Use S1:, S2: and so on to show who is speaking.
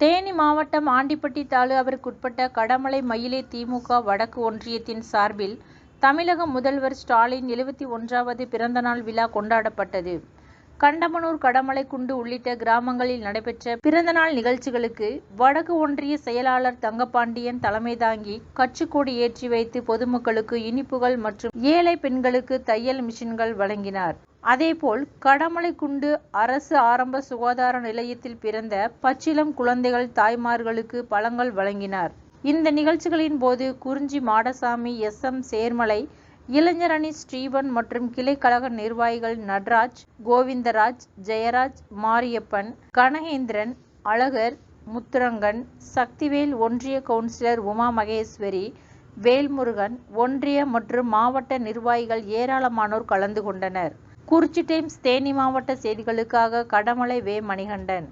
S1: தேனி மாவட்டம் ஆண்டிப்பட்டி தாலுகாவிற்குட்பட்ட கடமலை மயிலை திமுக வடக்கு ஒன்றியத்தின் சார்பில் தமிழக முதல்வர் ஸ்டாலின் எழுபத்தி ஒன்றாவது பிறந்தநாள் விழா கொண்டாடப்பட்டது. கண்டமனூர், கடமலை குண்டு உள்ளிட்ட கிராமங்களில் நடைபெற்ற பிறந்தநாள் நிகழ்ச்சிகளுக்கு வடக்கு ஒன்றிய செயலாளர் தங்கப்பாண்டியன் தலைமை தாங்கி கட்சிக்கொடி ஏற்றி வைத்து பொதுமக்களுக்கு இனிப்புகள் மற்றும் ஏழை பெண்களுக்கு தையல் மிஷின்கள் வழங்கினார். அதேபோல் கடமலைக்குண்டு அரசு ஆரம்ப சுகாதார நிலையத்தில் பிறந்த பச்சிளம் குழந்தைகள் தாய்மார்களுக்கு பழங்கள் வழங்கினார். இந்த நிகழ்ச்சிகளின் போது குறிஞ்சி மாடசாமி, எஸ். எம். சேர்மலை, இளைஞரணி ஸ்ரீவன் மற்றும் கிளைக்கழக நிர்வாகிகள் நட்ராஜ் கோவிந்தராஜ், ஜெயராஜ், மாரியப்பன், கனகேந்திரன், அழகர், முத்துரங்கன், சக்திவேல், ஒன்றிய கவுன்சிலர் உமா மகேஸ்வரி, வேல்முருகன், ஒன்றிய மற்றும் மாவட்ட நிர்வாகிகள் ஏராளமானோர் கலந்து கொண்டனர். குறிச்சி டைம்ஸ் தேனி மாவட்ட செய்திகளுக்காக கடமலை வே. மணிகண்டன்.